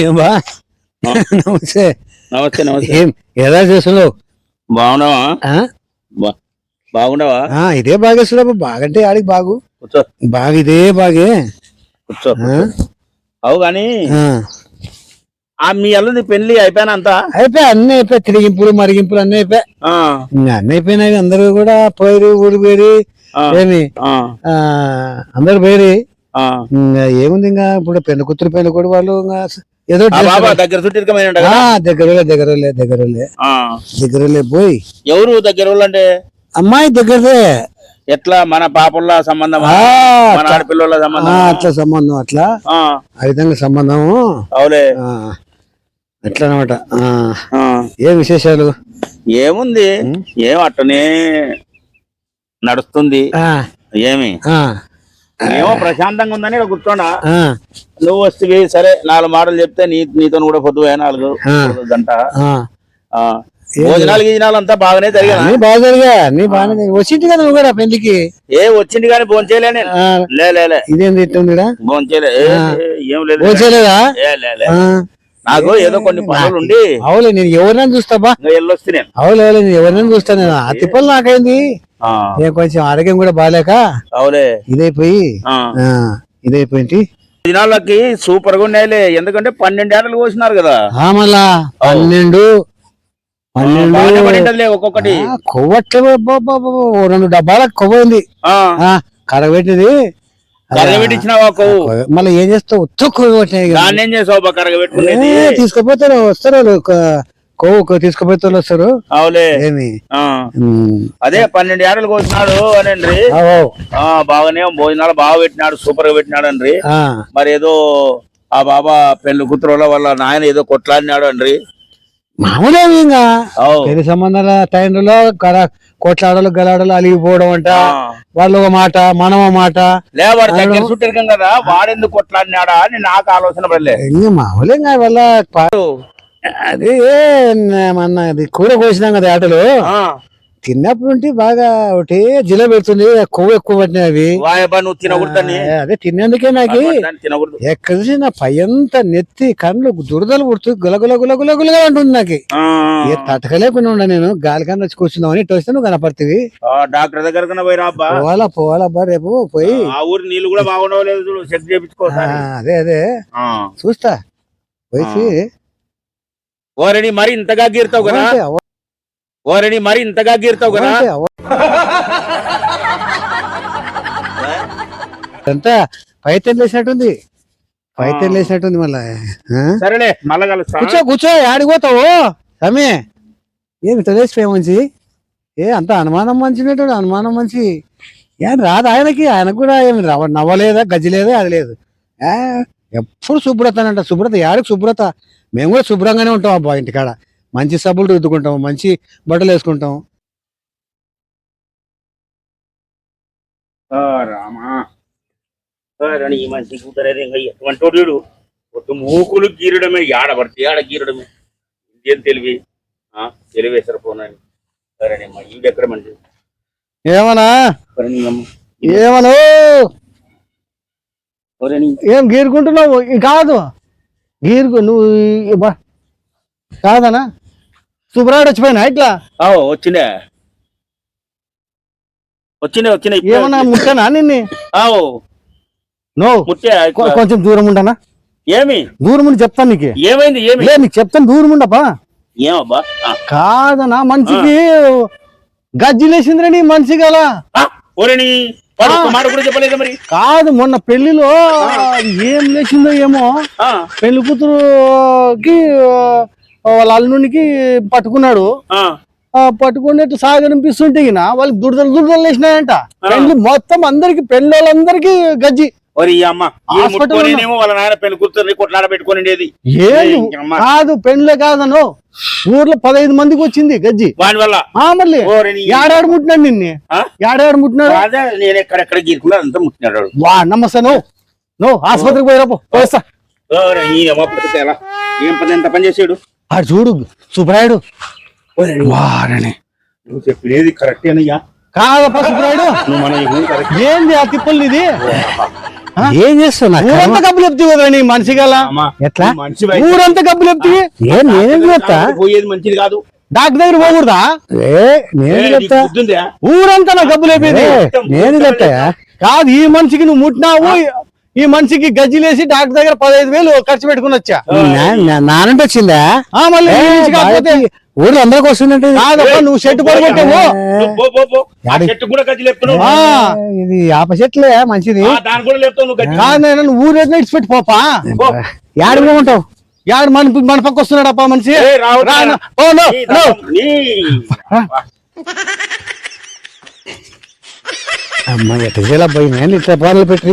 ఏం బా నమస్తే. నమస్తే నమస్తే. ఏం ఎలా చేస్తున్నావు? బాగున్నావా? బాగున్నావా ఇదే బాగేస్తున్నావు బాగంటే ఆడికి బాగు. బాగా ఇదే బాగే. కూర్చో? అవు గాని ఆ. మీ అల్లుది పెళ్ళి అయిపోయినా అంతా అయిపోయి అన్ని అయిపోయి తిరిగింపులు మరిగింపులు అన్ని అయిపోయి. అన్ని అయిపోయినాయి అందరూ కూడా పోయి ఊరు పోయి ఏమి? అందరు పోయి ఏముంది ఇంకా ఇప్పుడు పెళ్ళి కూతురు పెళ్ళి కూడా వాళ్ళు ఇంకా ఏదో. దగ్గర దగ్గరలే దగ్గరలే దగ్గరలే. దగ్గరలే పోయి. ఎవరు దగ్గర అంటే? అమ్మాయి దగ్గరదే. ఎట్లా? మన పాపల సంబంధం మన ఆడపిల్లల సంబంధం అట్లా సంబంధం అట్లా. ఆ. విధంగా సంబంధము. అవులే. ఆ, అట్లా అనమాట ఆ. ఏ విశేషాలు? ఏముంది? ఏం అట్టనే నడుస్తుంది. ఏమి? ఆ, ఏమో ప్రశాంతంగా ఉందని ఇక్కడ కూర్చోండా. నువ్వు వస్తే సరే నాలుగు మాటలు చెప్తే నీ నీతో కూడా పొద్దు నాలుగు. గంట. భోజనాలు గీజనాలు అంతా బాగానే జరిగా బాగా జరిగా బాగానే జరిగాయి. వచ్చింది కదా నువ్వు కూడా పెళ్ళికి ఏ వచ్చింది కానీ ఫోన్ చేయలే నేను. ఆ, లే లే లే. ఇదేంది ఇట్టుందిరా ఫోన్ చేయలే. ఏ, లేదు. నాకు ఏదో కొన్ని పనులు ఉండి. అవులే నేను ఎవరినైనా చూస్తా బా. ఇంకా వెళ్ళొస్తే నేను. అవులే అవులే నేను ఎవరినైనా చూస్తా నేను. ఆ తిప్పలు నాకైంది? నేను కొంచెం ఆరోగ్యం కూడా బాగాలేక అవులే. ఇదైపోయి ఇదైపోయింది. దినాలకి సూపర్గా ఉన్నాయిలే. ఎందుకంటే పన్నెండు ఏటలు కోసినారు కదా. మళ్ళా పన్నెండు ఒక్కొక్కటి. కొవ్వట్లే రెండు డబ్బాల కొవ్వ ఉంది. కరగబెట్టించినావా కొవ్వు? మళ్ళీ ఏం చేస్తావు? ఉత్త కొవ్వు. దాన్ని ఏం చేసావు బా కరగబెట్టుకునేది? ఏ, తీసుకుపోతారు వస్తారు వాళ్ళు, కొ- కొవ్వు కొ- తీసుకుపోతే వాళ్ళు వస్తారు. అవులే. ఏమి? అదే పన్నెండు ఏటలు కోసినాడు ఆ బాగానే భోజనాలు బాగా పెట్టినాడు సూపర్గా పెట్టినాడు అండ్రి ఆ, మరి ఏదో ఆ బాబా పెళ్ళి కూతురు వాళ్ళ నాయన ఏదో కొట్లాడినాడు అండ్రి మామూలే ఇంకా. పెళ్ళి సంబంధాల టైంలో కర కొట్లాడలు గలాడలు అలిగిపోవడం అంట. వాళ్ళు ఒక మాట మనం ఒక మాట. కదా వాడెందుకు కొట్లాడినాడా అని నాకు ఆలోచన పడలే. ఇంకా మామూలే వాళ్ళ అది మన అది కూర కోసినాం కదా ఆటలు. తిన్నప్పుడు ఉంటే బాగా ఒకటి జిల పెడుతుంది కొవ్వు ఎక్కువ పట్టినాయి అవి. అదే తినేందుకే నాకు. ఎక్కడ చూసి నా పైయంతా నెత్తి కళ్ళు దురదలు పుడుతూ గులగుల గుల గుల గులగా అంటుంది నాకు. ఏ తటకలేకుండా ఉండ నేను గాలి కన్నా వచ్చి కూర్చుందామని ఇటు వస్తే నువ్వు కనపడుతుంది డాక్టర్ దగ్గర పోవాలా పోవాలా అబ్బా రేపు పోయి. ఆ ఊరి నీళ్ళు కూడా చేయించుకోసారి అదే అదే. చూస్తా. పోయి ఓరని మరి ఇంతగా గీరుతావు కదా? ఓరని మరి ఇంతగా గీరుతావు కదా? అంతా పైతెన్ లేసినట్టుంది. పైతెన్ లేసినట్టుంది మళ్ళా? సరేలే మళ్ళా కూర్చో కూర్చో ఆడిపోతావు సమీ. ఏమి తెలిసిపోయా మంచి ఏ అంత అనుమానం మంచినట్టు అనుమానం మంచి ఏం రాదు ఆయనకి ఆయనకు కూడా ఏమి రవ నవ్వలేదా గజ్జి లేదా అది లేదు. ఏ, ఎప్పుడు శుభ్రత అంట శుభ్రత యాడికి శుభ్రత? మేము కూడా శుభ్రంగానే ఉంటాం అబ్బా ఇంటికాడ. మంచి సబ్బులు రుద్దుకుంటాం మంచి బట్టలు వేసుకుంటాం. రామా. ఈ మనిషి కూతురేది ఇంకా ఎటువంటి వాడు మూకులు గీరడమే యాడ పడితే ఆడ గీరడమే. ఇంకేం తెలివి? తెలివేశారు పోనని సరే అమ్మా ఇది ఎక్కడ మంచి ఏమన్నా? సరే నీ అమ్మ. ఏమను సరే నీ. ఏం గీరుకుంటున్నావు? కాదు. గీరుకు నువ్వు కాదనా? శుభ్రాడు వచ్చిపోయినా ఇట్లా? వచ్చిండే. వచ్చిండే వచ్చిండే ఇప్పుడే ఏమన్నా. ముట్టనా నిన్ను? ఆవ్, నో. ముట్టే కొ- కొంచెం దూరం ఉండనా? ఏమి? దూరం ఉండి చెప్తాను నీకు. ఏమైంది ఏమి? లే నీకు చెప్తాను దూరం ఉండపా ఏమబ్బా? కాదనా మనిషికి గజ్జిలేసిందిరా నీ మనిషి గల. వాడు ఒక్క మాట కూడా చెప్పలేదు మరి? కాదు మొన్న పెళ్ళిలో ఏం లేచిందో ఏమో? పెళ్ళి కూతురుకి వాళ్ళ అల్లునికి పట్టుకున్నాడు. పట్టుకున్నట్టు సాగనిపిస్తుంటే ఈయన వాళ్ళకి దురదలు దురదలు వేసినాయంట పెళ్ళి మొత్తం అందరికి పెళ్ళి వాళ్ళందరికి గజ్జి. ఒరి అమ్మ ముట్టుకోనేమో వాళ్ళ నాయన పెళ్ళి కూతుర్ని కొట్లాడ. కాదు పెళ్ళే కాదను. ఊర్లో పదహైదు మందికి వచ్చింది గజ్జి. వాని వల్ల? మళ్ళీ? ఏడాడు ముట్టినాడు నిన్ను? ఏడాడు ముట్టినాడు? అదే నేను ఎక్కడెక్కడ గీరుకున్నా అంతా ముట్టినాడు వాడు. వా నమస్తే నువ్వు నువ్వు ఆసుపత్రికి పోయిరా పో పోస్తా. ఏం పని ఎంత పని చేసాడు? ఆడు చూడు సుబ్రాయుడు వారని నువ్వు చెప్పినది కరెక్ట్ ఊరు కరెక్ట్. ఏంది ఆ తిప్పలు ఇది? ఏం చేస్తున్నా ఊరంతా గబ్బులు చెప్తావు కదా నీ మనిషి గల? ఎట్లా? ఊరంతా గబ్బులు చెప్తావి ఏం నేనేం చెప్తా? పోయేది మంచిది కాదు. డాక్టర్ దగ్గర పోకూడదా? ఏ నేను చెప్తా? బుద్ధుందా? ఊరంతా నా గబ్బులు అయిపోయింది నేను చెప్తా? కాదు ఈ మనిషికి నువ్వు ముట్టినావు ఈ మనిషికి గజ్జిలేసి డాక్టర్ దగ్గర పదహైదు వేలు ఖర్చు పెట్టుకుని వచ్చా. నానంటే వచ్చిందా? ఆ మళ్ళీ ఊర్లో అందరికి వస్తుందంటే నువ్వు పడగొట్టావు చెట్టు. ఇది ఆప చెట్లే మంచిది. ఆ, దాని కూడా లేపుతావు నువ్వు గజ్జి. కాదు నువ్వు ఇడిచిపెట్టి పోపా. యాడిగా ఉంటావు? యాడు మన మన పక్క వస్తున్నాడప్పా మనిషి. అమ్మ ఎట్లా చేయాలి అబ్బాయి నేను ఇట్లా బాధలు పెట్టి.